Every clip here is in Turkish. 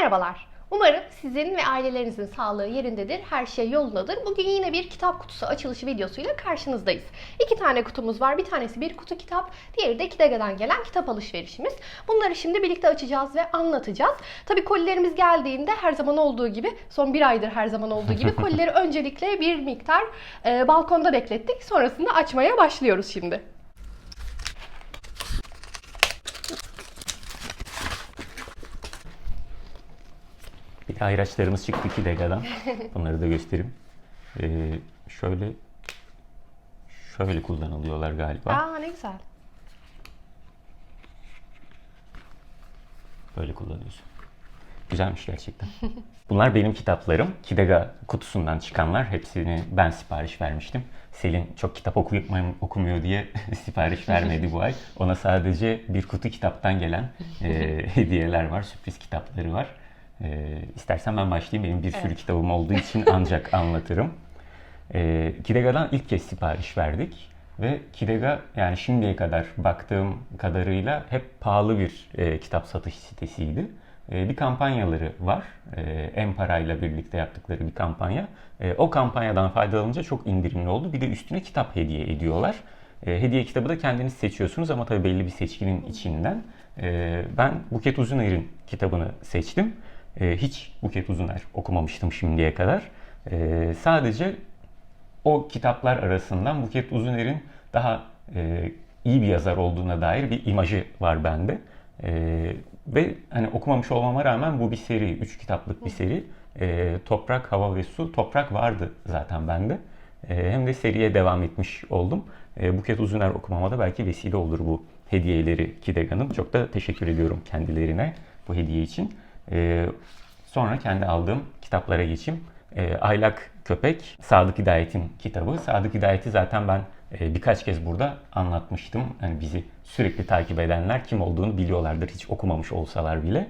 Merhabalar. Umarım sizin ve ailelerinizin sağlığı yerindedir, her şey yolundadır. Bugün yine bir kitap kutusu açılışı videosuyla karşınızdayız. İki tane kutumuz var. Bir tanesi bir kutu kitap, diğeri de Kidaga'dan gelen kitap alışverişimiz. Bunları şimdi birlikte açacağız ve anlatacağız. Tabii kolilerimiz geldiğinde her zaman olduğu gibi, son bir aydır her zaman olduğu gibi kolileri öncelikle bir miktar e, balkonda beklettik. Sonrasında açmaya başlıyoruz şimdi. Ayraçlarımız çıktı ki Dega'dan. Bunları da göstereyim. Ee, şöyle şöyle kullanılıyorlar galiba. Aa ne güzel. Böyle kullanıyorsun. Güzelmiş gerçekten. Bunlar benim kitaplarım. Kidega kutusundan çıkanlar. Hepsini ben sipariş vermiştim. Selin çok kitap okuyup okumuyor diye sipariş vermedi bu ay. Ona sadece bir kutu kitaptan gelen e, hediyeler var. Sürpriz kitapları var. E, istersen ben başlayayım. Benim bir sürü Evet. kitabım olduğu için ancak anlatırım. E, Kidega'dan ilk kez sipariş verdik. Ve Kidega yani şimdiye kadar baktığım kadarıyla hep pahalı bir e, kitap satış sitesiydi. E, bir kampanyaları var. E, en parayla birlikte yaptıkları bir kampanya. E, o kampanyadan faydalanınca çok indirimli oldu. Bir de üstüne kitap hediye ediyorlar. E, hediye kitabı da kendiniz seçiyorsunuz ama tabii belli bir seçkinin içinden. E, ben Buket Uzuner'in kitabını seçtim. E, hiç Buket Uzuner okumamıştım şimdiye kadar. E, sadece o kitaplar arasından Buket Uzuner'in daha e, iyi bir yazar olduğuna dair bir imajı var bende. E, ve hani okumamış olmama rağmen bu bir seri, üç kitaplık bir seri. E, Toprak, Hava ve Su. Toprak vardı zaten bende. E, hem de seriye devam etmiş oldum. E, Buket Uzuner okumama da belki vesile olur bu hediyeleri Kidega'nın. Çok da teşekkür ediyorum kendilerine bu hediye için. E, sonra kendi aldığım kitaplara geçeyim. E, Aylak Köpek, Sadık Hidayet'in kitabı. Sadık Hidayet'i zaten ben e, birkaç kez burada anlatmıştım. Hani bizi sürekli takip edenler kim olduğunu biliyorlardır hiç okumamış olsalar bile.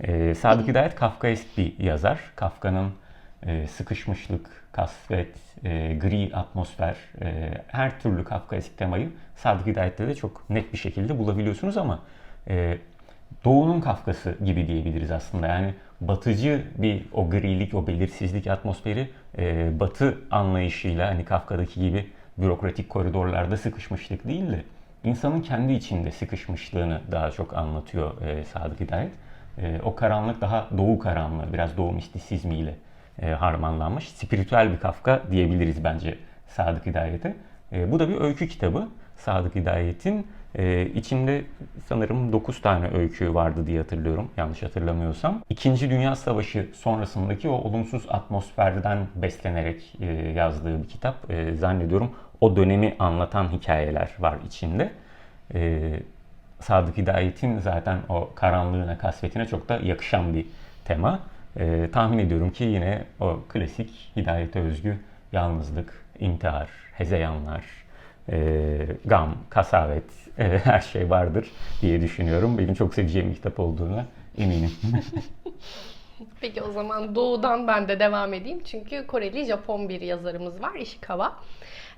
E, Sadık Hidayet Kafkaesk bir yazar. Kafka'nın e, sıkışmışlık, kasvet, e, gri atmosfer, e, her türlü Kafkaesk temayı Sadık Hidayet'te de çok net bir şekilde bulabiliyorsunuz ama e, Doğu'nun Kafkası gibi diyebiliriz aslında. Yani batıcı bir o grilik, o belirsizlik atmosferi e, batı anlayışıyla hani Kafka'daki gibi bürokratik koridorlarda sıkışmışlık değil de insanın kendi içinde sıkışmışlığını daha çok anlatıyor e, Sadık Hidayet. E, o karanlık daha doğu karanlığı, biraz doğu mistisizmiyle e, harmanlanmış. Spiritüel bir Kafka diyebiliriz bence Sadık Hidayet'e. E, bu da bir öykü kitabı. Sadık Hidayet'in e, içinde sanırım 9 tane öykü vardı diye hatırlıyorum yanlış hatırlamıyorsam. İkinci Dünya Savaşı sonrasındaki o olumsuz atmosferden beslenerek e, yazdığı bir kitap. E, zannediyorum o dönemi anlatan hikayeler var içinde. E, Sadık Hidayet'in zaten o karanlığına, kasvetine çok da yakışan bir tema. E, tahmin ediyorum ki yine o klasik Hidayet'e özgü yalnızlık, intihar, hezeyanlar, e, gam, kasavet, e, her şey vardır diye düşünüyorum. Benim çok seveceğim bir kitap olduğuna eminim. Peki o zaman Doğu'dan ben de devam edeyim. Çünkü Koreli Japon bir yazarımız var Ishikawa.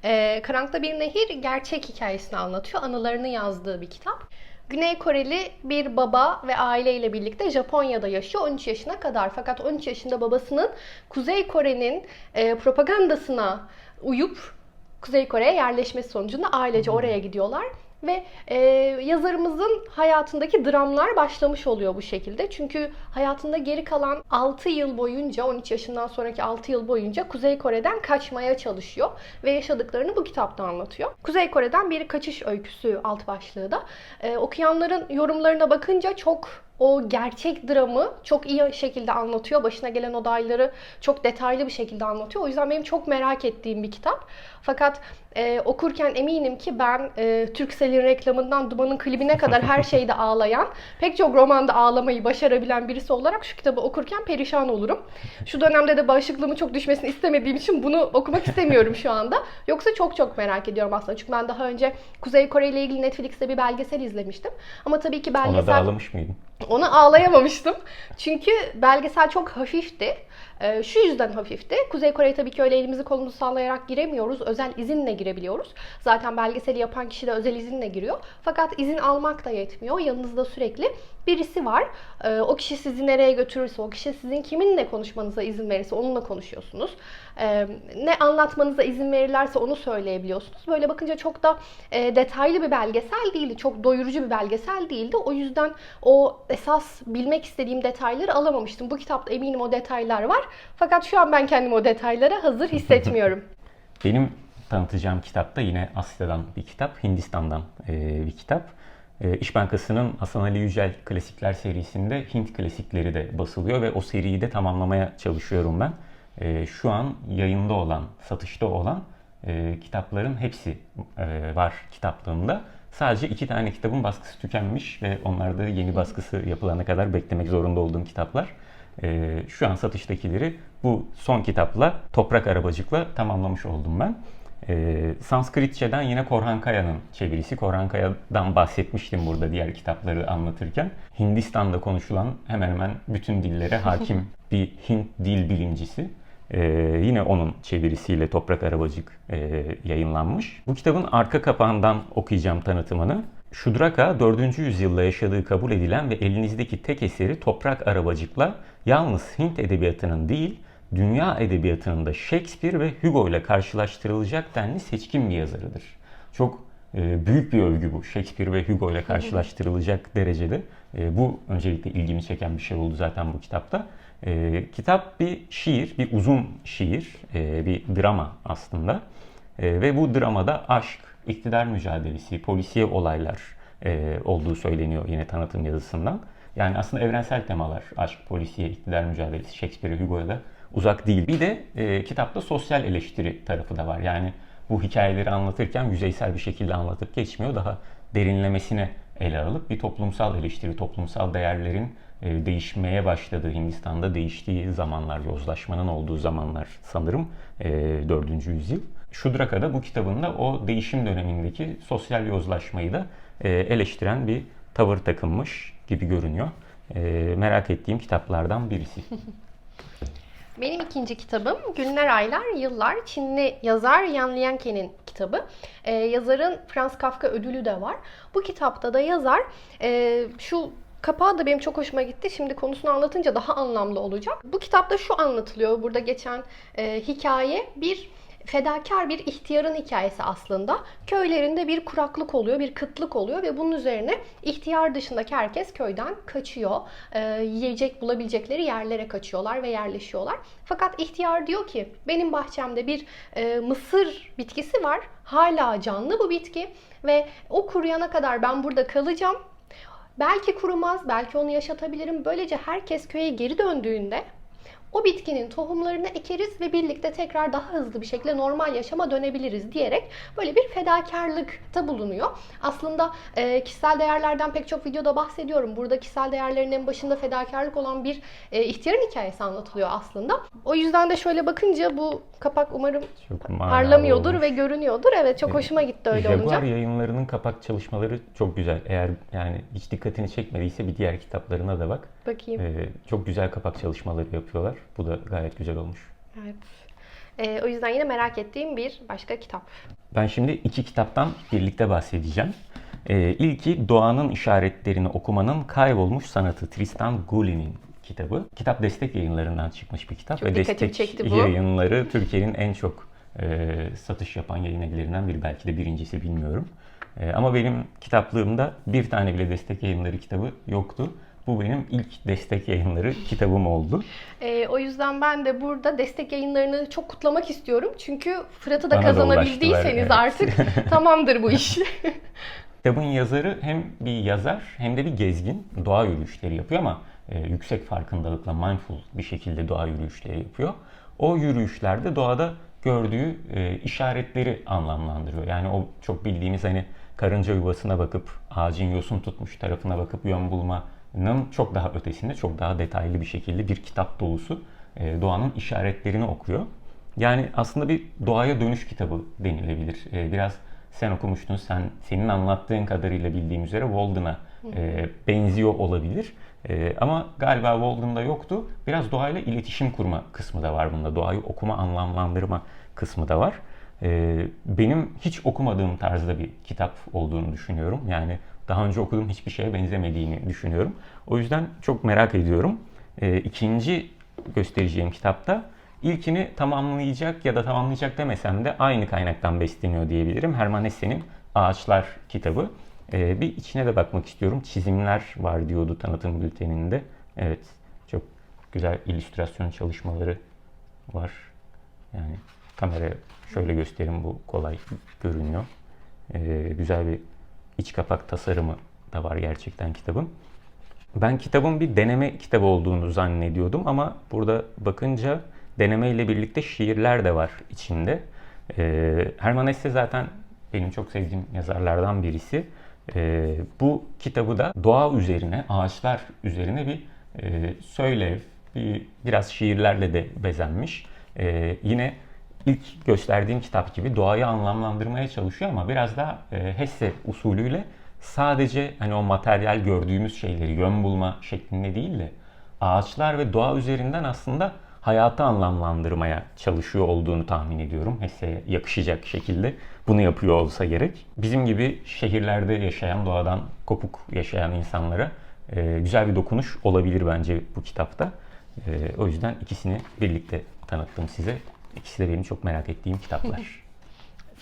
Ee, Karanlıkta Bir Nehir gerçek hikayesini anlatıyor. Anılarını yazdığı bir kitap. Güney Koreli bir baba ve aileyle birlikte Japonya'da yaşıyor 13 yaşına kadar. Fakat 13 yaşında babasının Kuzey Kore'nin e, propagandasına uyup Kuzey Kore'ye yerleşmesi sonucunda ailece oraya gidiyorlar. Ve e, yazarımızın hayatındaki dramlar başlamış oluyor bu şekilde. Çünkü hayatında geri kalan 6 yıl boyunca, 13 yaşından sonraki 6 yıl boyunca Kuzey Kore'den kaçmaya çalışıyor. Ve yaşadıklarını bu kitapta anlatıyor. Kuzey Kore'den bir kaçış öyküsü alt başlığı da. E, okuyanların yorumlarına bakınca çok o gerçek dramı çok iyi şekilde anlatıyor. Başına gelen olayları çok detaylı bir şekilde anlatıyor. O yüzden benim çok merak ettiğim bir kitap. Fakat e, okurken eminim ki ben e, Turkcell'in reklamından Duman'ın klibine kadar her şeyde ağlayan, pek çok romanda ağlamayı başarabilen birisi olarak şu kitabı okurken perişan olurum. Şu dönemde de bağışıklığımın çok düşmesini istemediğim için bunu okumak istemiyorum şu anda. Yoksa çok çok merak ediyorum aslında. Çünkü ben daha önce Kuzey Kore ile ilgili Netflix'te bir belgesel izlemiştim. Ama tabii ki belgesel... Ona da ağlamış mıydın? Ona ağlayamamıştım. Çünkü belgesel çok hafifti. E, şu yüzden hafifti. Kuzey Kore'ye tabii ki öyle elimizi kolumuzu sallayarak giremiyoruz. Özel izinle girebiliyoruz. Zaten belgeseli yapan kişi de özel izinle giriyor. Fakat izin almak da yetmiyor. Yanınızda sürekli birisi var. E, o kişi sizi nereye götürürse, o kişi sizin kiminle konuşmanıza izin verirse onunla konuşuyorsunuz. E, ne anlatmanıza izin verirlerse onu söyleyebiliyorsunuz. Böyle bakınca çok da e, detaylı bir belgesel değildi. Çok doyurucu bir belgesel değildi. O yüzden o esas bilmek istediğim detayları alamamıştım. Bu kitapta eminim o detaylar var. Fakat şu an ben kendimi o detaylara hazır hissetmiyorum. Benim tanıtacağım kitap da yine Asya'dan bir kitap, Hindistan'dan e, bir kitap. E, İş Bankası'nın Hasan Ali Yücel Klasikler serisinde Hint klasikleri de basılıyor ve o seriyi de tamamlamaya çalışıyorum ben. E, şu an yayında olan, satışta olan e, kitapların hepsi e, var kitaplığımda. Sadece iki tane kitabın baskısı tükenmiş ve onlar da yeni baskısı yapılana kadar beklemek zorunda olduğum kitaplar. E, şu an satıştakileri bu son kitapla Toprak Arabacık'la tamamlamış oldum ben. Ee, Sanskritçeden yine Korhan Kaya'nın çevirisi. Korhan Kaya'dan bahsetmiştim burada diğer kitapları anlatırken. Hindistan'da konuşulan hemen hemen bütün dillere hakim bir Hint dil bilimcisi. Ee, yine onun çevirisiyle Toprak Arabacık e, yayınlanmış. Bu kitabın arka kapağından okuyacağım tanıtımını. Şudraka 4. yüzyılda yaşadığı kabul edilen ve elinizdeki tek eseri Toprak Arabacık'la yalnız Hint edebiyatının değil, dünya edebiyatının da Shakespeare ve Hugo ile karşılaştırılacak denli seçkin bir yazarıdır. Çok e, büyük bir övgü bu. Shakespeare ve Hugo ile karşılaştırılacak derecede. E, bu öncelikle ilgimi çeken bir şey oldu zaten bu kitapta. E, kitap bir şiir, bir uzun şiir, bir drama aslında. Ve bu dramada aşk, iktidar mücadelesi, polisiye olaylar olduğu söyleniyor yine tanıtım yazısından. Yani aslında evrensel temalar, aşk, polisiye, iktidar mücadelesi, Shakespeare, Hugo'ya da uzak değil. Bir de e, kitapta sosyal eleştiri tarafı da var. Yani bu hikayeleri anlatırken yüzeysel bir şekilde anlatıp geçmiyor. Daha derinlemesine ele alıp bir toplumsal eleştiri, toplumsal değerlerin e, değişmeye başladığı, Hindistan'da değiştiği zamanlar, yozlaşmanın olduğu zamanlar sanırım e, 4. yüzyıl. Şudraka da bu kitabında o değişim dönemindeki sosyal yozlaşmayı da e, eleştiren bir tavır takınmış gibi görünüyor. E, merak ettiğim kitaplardan birisi. Benim ikinci kitabım Günler Aylar Yıllar Çinli yazar Yan Lianke'nin kitabı. Ee, yazarın Franz Kafka ödülü de var. Bu kitapta da yazar e, şu Kapağı da benim çok hoşuma gitti. Şimdi konusunu anlatınca daha anlamlı olacak. Bu kitapta şu anlatılıyor. Burada geçen e, hikaye bir fedakar bir ihtiyarın hikayesi aslında. Köylerinde bir kuraklık oluyor, bir kıtlık oluyor ve bunun üzerine ihtiyar dışındaki herkes köyden kaçıyor. Ee, yiyecek bulabilecekleri yerlere kaçıyorlar ve yerleşiyorlar. Fakat ihtiyar diyor ki benim bahçemde bir e, mısır bitkisi var. Hala canlı bu bitki ve o kuruyana kadar ben burada kalacağım. Belki kurumaz, belki onu yaşatabilirim. Böylece herkes köye geri döndüğünde o bitkinin tohumlarını ekeriz ve birlikte tekrar daha hızlı bir şekilde normal yaşama dönebiliriz diyerek böyle bir fedakarlıkta bulunuyor. Aslında e, kişisel değerlerden pek çok videoda bahsediyorum. Burada kişisel değerlerin en başında fedakarlık olan bir e, ihtiyarın hikayesi anlatılıyor aslında. O yüzden de şöyle bakınca bu kapak umarım Çok parlamıyordur olmuş. ve görünüyordur. Evet çok hoşuma gitti öyle Jaguar olunca. yayınlarının kapak çalışmaları çok güzel. Eğer yani hiç dikkatini çekmediyse bir diğer kitaplarına da bak. Bakayım. Ee, çok güzel kapak çalışmaları yapıyorlar. Bu da gayet güzel olmuş. Evet. E, o yüzden yine merak ettiğim bir başka kitap. Ben şimdi iki kitaptan birlikte bahsedeceğim. Ee, ilki Doğanın İşaretlerini Okumanın Kaybolmuş Sanatı Tristan Gully'nin kitabı. Kitap destek yayınlarından çıkmış bir kitap. Çok ve destek çekti bu. yayınları Türkiye'nin en çok e, satış yapan yayın evlerinden biri. Belki de birincisi bilmiyorum. E, ama benim kitaplığımda bir tane bile destek yayınları kitabı yoktu. Bu benim ilk destek yayınları kitabım oldu. Ee, o yüzden ben de burada destek yayınlarını çok kutlamak istiyorum. Çünkü Fırat'ı da Bana da kazanabildiyseniz ulaştılar, evet. artık tamamdır bu iş. Kitabın yazarı hem bir yazar hem de bir gezgin. Doğa yürüyüşleri yapıyor ama e, yüksek farkındalıkla mindful bir şekilde doğa yürüyüşleri yapıyor. O yürüyüşlerde doğada gördüğü e, işaretleri anlamlandırıyor. Yani o çok bildiğimiz hani karınca yuvasına bakıp ağacın yosun tutmuş tarafına bakıp yön bulmanın çok daha ötesinde, çok daha detaylı bir şekilde bir kitap dolusu e, doğanın işaretlerini okuyor. Yani aslında bir doğaya dönüş kitabı denilebilir. E, biraz sen okumuştun, sen senin anlattığın kadarıyla bildiğim üzere Walden'a e, benziyor olabilir. E, ama galiba Walden'da yoktu. Biraz doğayla iletişim kurma kısmı da var bunda. Doğayı okuma, anlamlandırma kısmı da var. E, benim hiç okumadığım tarzda bir kitap olduğunu düşünüyorum. Yani daha önce okuduğum hiçbir şeye benzemediğini düşünüyorum. O yüzden çok merak ediyorum. E, ikinci göstereceğim kitapta ilkini tamamlayacak ya da tamamlayacak demesem de aynı kaynaktan besleniyor diyebilirim. Herman Hesse'nin Ağaçlar kitabı. Ee, bir içine de bakmak istiyorum. Çizimler var diyordu tanıtım bülteninde. Evet, çok güzel illüstrasyon çalışmaları var. Yani kameraya şöyle göstereyim bu kolay görünüyor. Ee, güzel bir iç kapak tasarımı da var gerçekten kitabın. Ben kitabın bir deneme kitabı olduğunu zannediyordum ama burada bakınca deneme ile birlikte şiirler de var içinde. Ee, Herman Hesse zaten benim çok sevdiğim yazarlardan birisi. Ee, bu kitabı da doğa üzerine, ağaçlar üzerine bir e, söylev, bir, biraz şiirlerle de bezenmiş. Ee, yine ilk gösterdiğim kitap gibi doğayı anlamlandırmaya çalışıyor ama biraz daha e, Hesse usulüyle sadece hani o materyal gördüğümüz şeyleri yön bulma şeklinde değil de ağaçlar ve doğa üzerinden aslında hayatı anlamlandırmaya çalışıyor olduğunu tahmin ediyorum. Hesse'ye yakışacak şekilde bunu yapıyor olsa gerek. Bizim gibi şehirlerde yaşayan, doğadan kopuk yaşayan insanlara e, güzel bir dokunuş olabilir bence bu kitapta. E, o yüzden ikisini birlikte tanıttım size. İkisi de benim çok merak ettiğim kitaplar.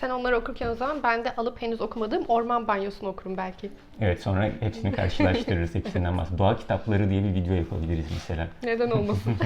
Sen onları okurken o zaman ben de alıp henüz okumadığım Orman Banyosu'nu okurum belki. Evet sonra hepsini karşılaştırırız. Hepsinden bahsederiz. Doğa kitapları diye bir video yapabiliriz mesela. Neden olmasın?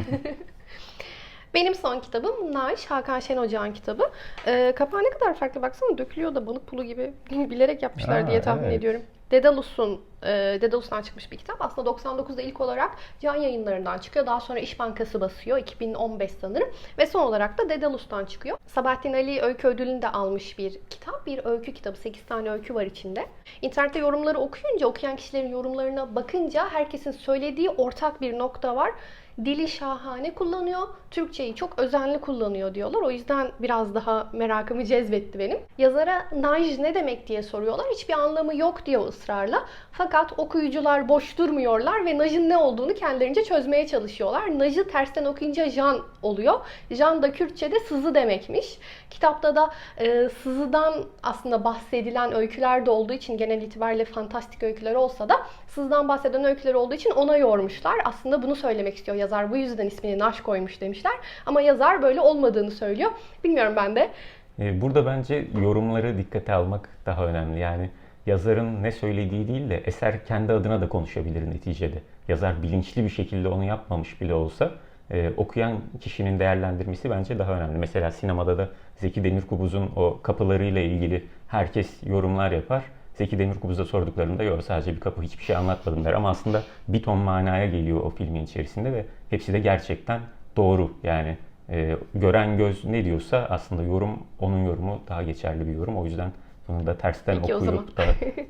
Benim son kitabım Naş, Hakan Şen Ocağ'ın kitabı. Ee, kapağı ne kadar farklı baksana dökülüyor da balık pulu gibi bilerek yapmışlar Aa, diye tahmin evet. ediyorum. Dedalus'un, e, Dedalus'tan çıkmış bir kitap. Aslında 99'da ilk olarak Can Yayınları'ndan çıkıyor. Daha sonra İş Bankası basıyor. 2015 sanırım. Ve son olarak da Dedalus'tan çıkıyor. Sabahattin Ali Öykü Ödülünü de almış bir kitap. Bir öykü kitabı. 8 tane öykü var içinde. İnternette yorumları okuyunca, okuyan kişilerin yorumlarına bakınca herkesin söylediği ortak bir nokta var. Dili şahane kullanıyor. Türkçeyi çok özenli kullanıyor diyorlar. O yüzden biraz daha merakımı cezbetti benim. Yazara Naj ne demek diye soruyorlar. Hiçbir anlamı yok diyor ısrarla. Fakat okuyucular boş durmuyorlar ve Naj'ın ne olduğunu kendilerince çözmeye çalışıyorlar. Naj'ı tersten okuyunca Jan oluyor. Jan da Kürtçe'de sızı demekmiş. Kitapta da e, sızıdan aslında bahsedilen öyküler de olduğu için genel itibariyle fantastik öyküler olsa da sızdan bahseden öyküler olduğu için ona yormuşlar. Aslında bunu söylemek istiyor yazar. Bu yüzden ismini Naş koymuş demişler. Ama yazar böyle olmadığını söylüyor. Bilmiyorum ben de. Ee, Burada bence yorumları dikkate almak daha önemli. Yani yazarın ne söylediği değil de eser kendi adına da konuşabilir neticede. Yazar bilinçli bir şekilde onu yapmamış bile olsa e, okuyan kişinin değerlendirmesi bence daha önemli. Mesela sinemada da Zeki Demirkubuz'un o kapılarıyla ilgili herkes yorumlar yapar. Zeki Demirkubuz'a sorduklarında yok sadece bir kapı hiçbir şey anlatmadım der. Ama aslında bir ton manaya geliyor o filmin içerisinde ve hepsi de gerçekten doğru. Yani e, gören göz ne diyorsa aslında yorum onun yorumu daha geçerli bir yorum. O yüzden bunu da tersten Peki okuyup da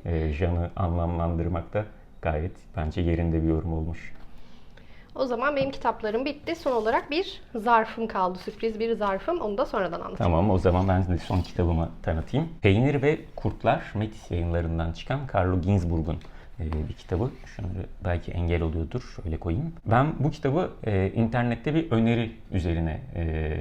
e, Jan'ı anlamlandırmak da gayet bence yerinde bir yorum olmuş. O zaman benim kitaplarım bitti. Son olarak bir zarfım kaldı. Sürpriz bir zarfım. Onu da sonradan anlatayım. Tamam o zaman ben de son kitabımı tanıtayım. Peynir ve Kurtlar Metis yayınlarından çıkan Carlo Ginzburg'un e, bir kitabı. Şunları belki engel oluyordur. Şöyle koyayım. Ben bu kitabı e, internette bir öneri üzerine e,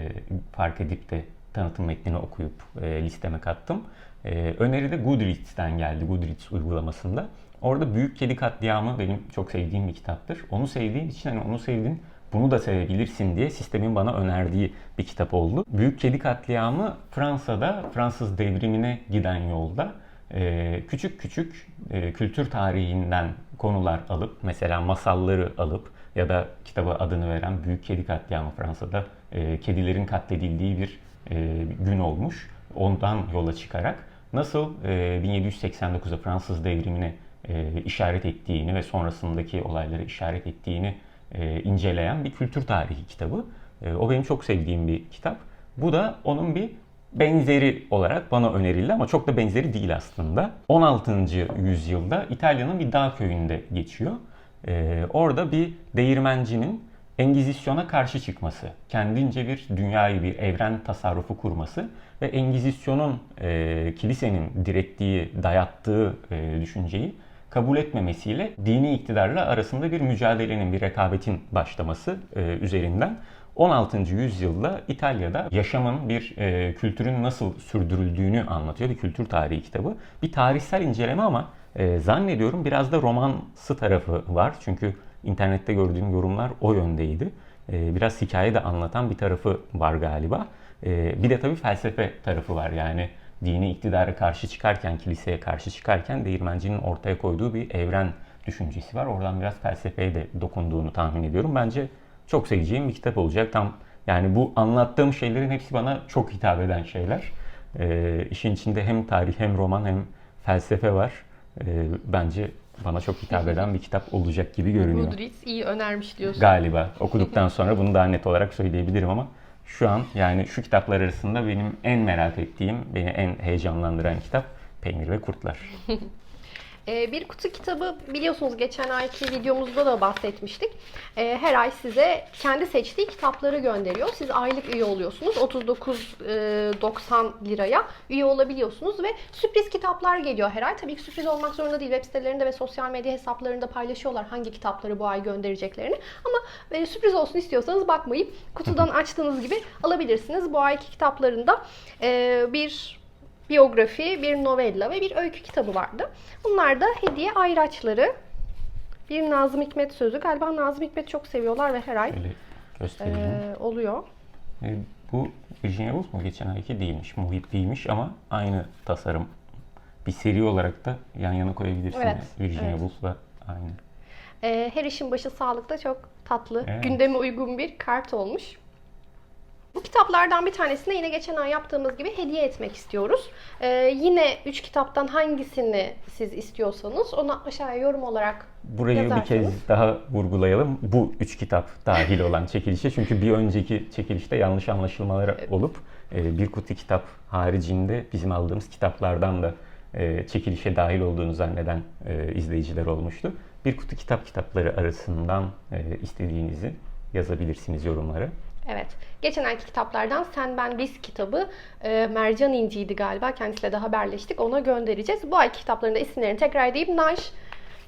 fark edip de tanıtım metnini okuyup e, listeme kattım. E, öneri de Goodreads'ten geldi. Goodreads uygulamasında. Orada Büyük Kedi Katliamı benim çok sevdiğim bir kitaptır. Onu sevdiğim için hani onu sevdin bunu da sevebilirsin diye sistemin bana önerdiği bir kitap oldu. Büyük Kedi Katliamı Fransa'da Fransız devrimine giden yolda e, küçük küçük e, kültür tarihinden konular alıp mesela masalları alıp ya da kitaba adını veren Büyük Kedi Katliamı Fransa'da e, kedilerin katledildiği bir gün olmuş. Ondan yola çıkarak nasıl e, 1789'da Fransız devrimine e, işaret ettiğini ve sonrasındaki olayları işaret ettiğini e, inceleyen bir kültür tarihi kitabı. E, o benim çok sevdiğim bir kitap. Bu da onun bir benzeri olarak bana önerildi ama çok da benzeri değil aslında. 16. yüzyılda İtalya'nın bir dağ köyünde geçiyor. E, orada bir değirmencinin Engizisyon'a karşı çıkması, kendince bir dünyayı, bir evren tasarrufu kurması ve Engizisyon'un e, kilisenin direttiği, dayattığı e, düşünceyi kabul etmemesiyle dini iktidarla arasında bir mücadelenin, bir rekabetin başlaması e, üzerinden 16. yüzyılda İtalya'da yaşamın bir e, kültürün nasıl sürdürüldüğünü anlatıyor bir kültür tarihi kitabı. Bir tarihsel inceleme ama e, zannediyorum biraz da romansı tarafı var. Çünkü internette gördüğüm yorumlar o yöndeydi. E, biraz hikaye de anlatan bir tarafı var galiba. E, bir de tabii felsefe tarafı var. Yani dini iktidara karşı çıkarken, kiliseye karşı çıkarken değirmencinin ortaya koyduğu bir evren düşüncesi var. Oradan biraz felsefeye de dokunduğunu tahmin ediyorum. Bence çok seveceğim bir kitap olacak. Tam yani bu anlattığım şeylerin hepsi bana çok hitap eden şeyler. Ee, işin içinde hem tarih hem roman hem felsefe var. Ee, bence bana çok hitap eden bir kitap olacak gibi görünüyor. Goodreads iyi önermiş diyorsun. Galiba okuduktan sonra bunu daha net olarak söyleyebilirim ama şu an yani şu kitaplar arasında benim en merak ettiğim, beni en heyecanlandıran kitap Peynir ve Kurtlar. Ee, bir kutu kitabı biliyorsunuz geçen ayki videomuzda da bahsetmiştik. Ee, her ay size kendi seçtiği kitapları gönderiyor. Siz aylık üye oluyorsunuz. 39.90 liraya üye olabiliyorsunuz ve sürpriz kitaplar geliyor her ay. Tabii ki sürpriz olmak zorunda değil. Web sitelerinde ve sosyal medya hesaplarında paylaşıyorlar hangi kitapları bu ay göndereceklerini. Ama e, sürpriz olsun istiyorsanız bakmayıp kutudan açtığınız gibi alabilirsiniz. Bu ayki kitaplarında e, bir biyografi, bir novella ve bir öykü kitabı vardı. Bunlar da hediye ayraçları. Bir Nazım Hikmet sözü. Galiba Nazım Hikmet çok seviyorlar ve her ay e, oluyor. Ee, bu Virginia Woolf mu? Geçen ayki değilmiş. Muhitli'ymiş ama aynı tasarım. Bir seri olarak da yan yana koyabilirsin. Evet, yani. Virginia evet. Woolf'la aynı. E, her işin başı sağlıkta çok tatlı, Evet. gündeme uygun bir kart olmuş. Bu kitaplardan bir tanesini yine geçen ay yaptığımız gibi hediye etmek istiyoruz. E, yine 3 kitaptan hangisini siz istiyorsanız onu aşağıya yorum olarak Burayı bir kez daha vurgulayalım. Bu üç kitap dahil olan çekilişe. Çünkü bir önceki çekilişte yanlış anlaşılmalar olup e, bir kutu kitap haricinde bizim aldığımız kitaplardan da e, çekilişe dahil olduğunu zanneden e, izleyiciler olmuştu. Bir kutu kitap kitapları arasından istediğinizi yazabilirsiniz yorumlara. Evet. Geçen ayki kitaplardan Sen Ben Biz kitabı e, Mercan İnci'ydi galiba. Kendisiyle de haberleştik. Ona göndereceğiz. Bu ayki kitapların da isimlerini tekrar edeyim. Naş,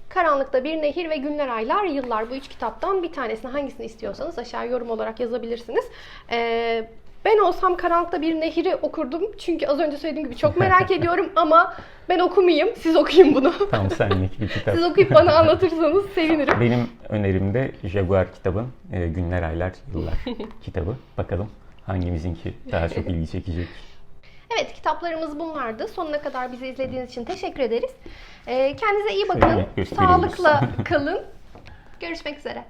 Karanlıkta Bir Nehir ve Günler Aylar Yıllar. Bu üç kitaptan bir tanesini hangisini istiyorsanız aşağı yorum olarak yazabilirsiniz. E, ben olsam Karanlıkta Bir Nehir'i okurdum. Çünkü az önce söylediğim gibi çok merak ediyorum ama ben okumayayım. Siz okuyun bunu. Tam senlik bir kitap. Siz okuyup bana anlatırsanız sevinirim. Benim önerim de Jaguar kitabın e, Günler, Aylar, Yıllar kitabı. Bakalım hangimizinki daha çok ilgi çekecek. Evet kitaplarımız bunlardı. Sonuna kadar bizi izlediğiniz için teşekkür ederiz. Ee, kendinize iyi bakın. Sağlıkla kalın. Görüşmek üzere.